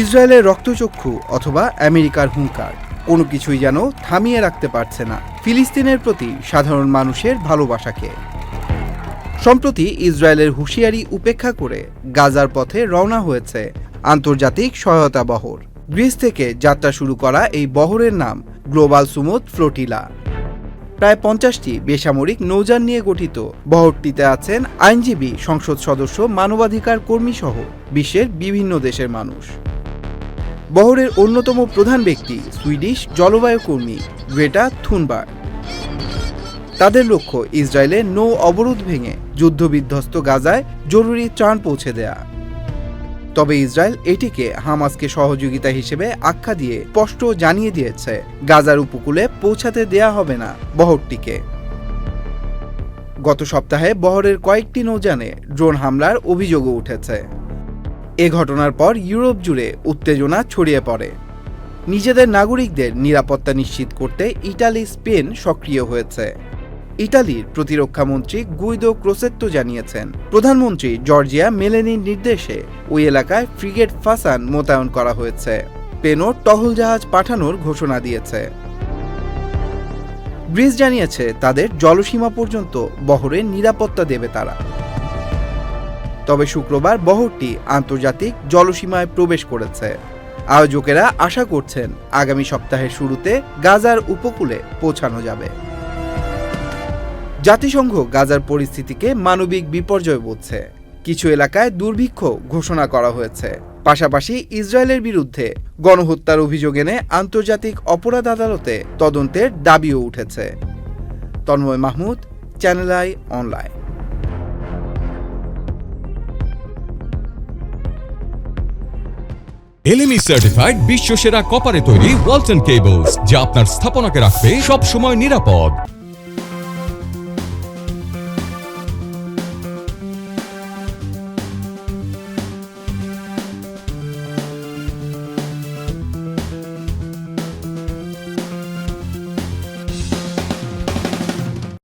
ইসরায়েলের রক্তচক্ষু অথবা আমেরিকার হুঙ্কার, কোনো কিছুই যেন থামিয়ে রাখতে পারছে না। ফিলিস্তিনের প্রতি সাধারণ মানুষের ভালোবাসাকে। সম্প্রতি ইসরায়েলের হুঁশিয়ারি উপেক্ষা করে গাজার পথে রওনা হয়েছে আন্তর্জাতিক সহায়তা বহর। গ্রিস থেকে যাত্রা শুরু করা এই বহরের নাম গ্লোবাল সুমুদ ফ্লোটিলা। প্রায় পঞ্চাশটি বেসামরিক নৌযান নিয়ে গঠিত বহরটিতে আছেন আইনজীবী সংসদ সদস্য, মানবাধিকার কর্মী সহ বিশ্বের বিভিন্ন দেশের মানুষ। বহরের অন্যতম প্রধান ব্যক্তি সুইডিশ জলবায়ু কর্মী গ্রেটা থুনবার তাদের লক্ষ্য ইসরায়েলে নৌ অবরোধ ভেঙে যুদ্ধবিধ্বস্ত গাজায় জরুরি ত্রাণ পৌঁছে দেয়া। তবে ইসরায়েল এটিকে হামাসকে সহযোগিতা হিসেবে আখ্যা দিয়ে স্পষ্ট জানিয়ে দিয়েছে, গাজার উপকূলে পৌঁছাতে দেয়া হবে না বহরটিকে। গত সপ্তাহে বহরের কয়েকটি নৌযানে ড্রোন হামলার অভিযোগও উঠেছে। এ ঘটনার পর ইউরোপ জুড়ে উত্তেজনা ছড়িয়ে পড়ে। নিজেদের নাগরিকদের নিরাপত্তা নিশ্চিত করতে ইটালি, স্পেন সক্রিয় হয়েছে। ইটালির প্রতিরক্ষামন্ত্রী গুইদো ক্রোসেত্তো জানিয়েছেন, প্রধানমন্ত্রী জর্জিয়া মেলেনির নির্দেশে ওই এলাকায় ফ্রিগেট ফাসান মোতায়েন করা হয়েছে। পেনও টহল জাহাজ পাঠানোর ঘোষণা দিয়েছে। গ্রিস জানিয়েছে, তাদের জলসীমা পর্যন্ত বহরের নিরাপত্তা দেবে তারা। তবে শুক্রবার বহরটি আন্তর্জাতিক জলসীমায় প্রবেশ করেছে। আয়োজকেরা আশা করছেন আগামী সপ্তাহের শুরুতে গাজার উপকূলে পৌঁছানো যাবে। জাতিসংঘ গাজার পরিস্থিতিকে মানবিক বিপর্যয় বলছে। কিছু এলাকায় দুর্ভিক্ষ ঘোষণা করা হয়েছে। পাশাপাশি ইসরায়েলের বিরুদ্ধে গণহত্যার অভিযোগ এনে আন্তর্জাতিক অপরাধ আদালতে তদন্তের দাবিও উঠেছে। Tanmoy Mahmud, channel I online. LME certified বিশ্ব সেরা কপারে তৈরি ওয়ালটন কেবলস যা আপনার স্থাপনাকে রাখবে সবসময় নিরাপদ।